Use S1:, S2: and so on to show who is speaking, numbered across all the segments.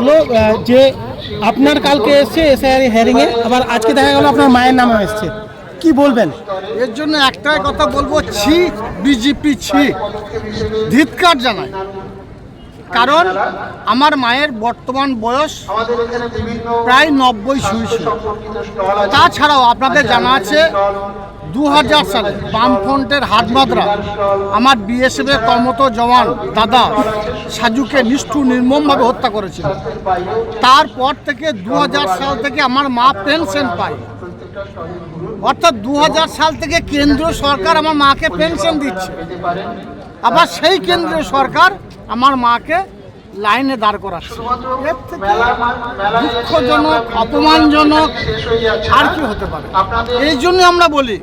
S1: হলো যে আপনার কালকে এসছে এসআইআর হেয়ারিং এ আবার আজকে দেখা গেল আপনার মায়ের নামে এসছে। কি বলবেন?
S2: এর জন্য একটাই কথা বলব, ছি বিজেপি ছি। ধিৎকার জানাই। কারণ আমার মায়ের বর্তমান বয়স প্রায় নব্বই ছুঁইছে তাছাড়াও আপনাদের জানা আছে দু হাজার সালে বামফ্রন্টের হাতমাদ্রা আমার বিএসএফের কর্মত জওয়ান দাদা সাজুকে নিষ্ঠুর নির্মমভাবে হত্যা করেছিল। তারপর থেকে দু হাজার সাল থেকে আমার মা পেনশন পায়। অর্থাৎ দু হাজার সাল থেকে কেন্দ্রীয় সরকার আমার মাকে পেনশন দিচ্ছে। আবার সেই কেন্দ্রীয় সরকার আমার মাকে লাইনে দাঁড় করাচ্ছে। দুঃখজনক, অপমানজনক আর কি হতে পারে? এই জন্য আমরা বলি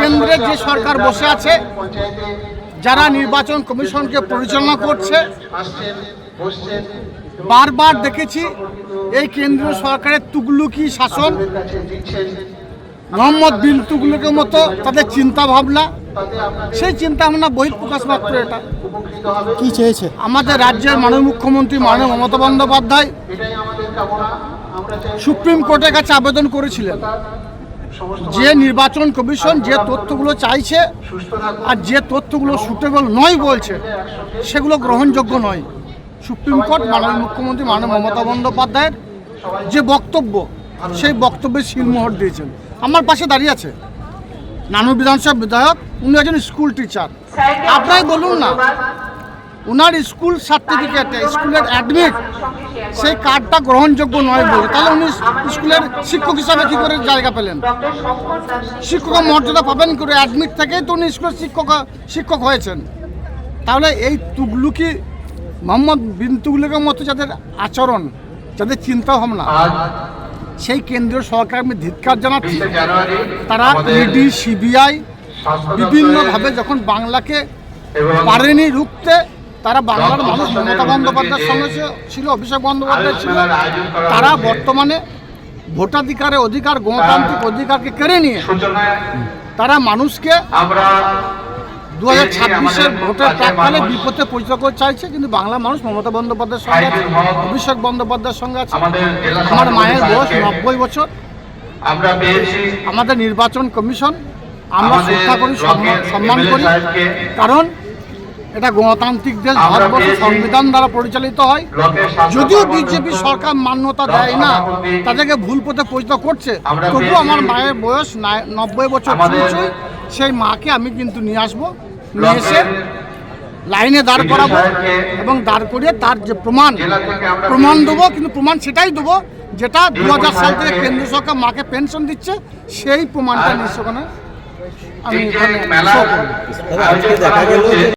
S2: কেন্দ্রের যে সরকার বসে আছে যারা নির্বাচন কমিশনকে পরিচালনা করছে বারবার দেখেছি এই কেন্দ্রীয় সরকারের তুগলুকি শাসন মোহাম্মদ বিন তুগলুকের মতো তাদের চিন্তা ভাবনা সেই চিন্তা ভাবনা বহিঃপ্রকাশ মাত্র এটা।
S1: কি চেয়েছে?
S2: আমাদের রাজ্যের মাননীয় মুখ্যমন্ত্রী মাননীয় মমতা বন্দ্যোপাধ্যায় সুপ্রিম কোর্টের কাছে আবেদন করেছিলেন। যে নির্বাচন কমিশন যে তথ্যগুলো চাইছে আর যে তথ্যগুলো সুটেবল নয় বলছে সেগুলো গ্রহণযোগ্য নয়। সুপ্রিম কোর্ট মাননীয় মুখ্যমন্ত্রী মাননীয় মমতা বন্দ্যোপাধ্যায়ের যে বক্তব্য সেই বক্তব্যে শিলমোহর দিয়েছেন। আমার পাশে দাঁড়িয়ে আছে নানু বিধানসভা বিধায়ক উনি একজন স্কুল টিচার আপনাই বলুন না। ওনার স্কুল সার্টিফিকেট স্কুলের অ্যাডমিট সেই কার্ডটা গ্রহণযোগ্য নয় বলে। তাহলে উনি স্কুলের শিক্ষক হিসাবে কী করে জায়গা পেলেন? শিক্ষকের মর্যাদা পাবেন করে? অ্যাডমিট থেকেই তো উনি স্কুলের শিক্ষক শিক্ষক হয়েছেন। তাহলে এই তুগলুকি মোহাম্মদ বিন তুগলুকের মতো যাদের আচরণ যাদের চিন্তা ভাবনা সেই কেন্দ্রীয় সরকার আমি ধিৎকার জানাচ্ছি। তারা ইডি সিবিআই বিভিন্নভাবে যখন বাংলাকে পারেনি রুখতে তারা বাংলার মানুষ মমতা বন্দ্যোপাধ্যায়ের সঙ্গে ছিল- অভিষেক বন্দ্যোপাধ্যায় ছিল। তারা বর্তমানে ভোটাধিকারের অধিকার গণতান্ত্রিক অধিকারকে কেড়ে নিয়ে তারা মানুষকে দু হাজার ছাব্বিশের ভোটের প্রাককালে বিপদে পরিচয় করতে চাইছে কিন্তু বাংলা মানুষ মমতা বন্দ্যোপাধ্যায়ের সঙ্গে আছে অভিষেক বন্দ্যোপাধ্যায়ের সঙ্গে আছে। আমার মায়ের বয়স নব্বই বছর।
S3: আমরা পেয়েছি।
S2: আমাদের নির্বাচন কমিশন আমরা শ্রদ্ধা করি সম্মান- করি। কারণ এটা গণতান্ত্রিক দেশ ভারতবর্ষ সংবিধান দ্বারা পরিচালিত হয়। যদিও বিজেপি সরকার মান্যতা দেয় না তাদেরকে ভুল পথে পরিচিত করছে। তবুও আমার মায়ের বয়স নব্বই বছর চলছে। সেই মাকে আমি কিন্তু নিয়ে আসব নিয়ে এসে লাইনে দাঁড় করাবো এবং দাঁড় করিয়ে তার যে প্রমাণ প্রমাণ দেবো কিন্তু প্রমাণ সেটাই দেবো যেটা দু হাজার সাল থেকে কেন্দ্র সরকার মাকে পেনশন দিচ্ছে সেই প্রমাণটা নিঃসরণে আমি
S3: এই যে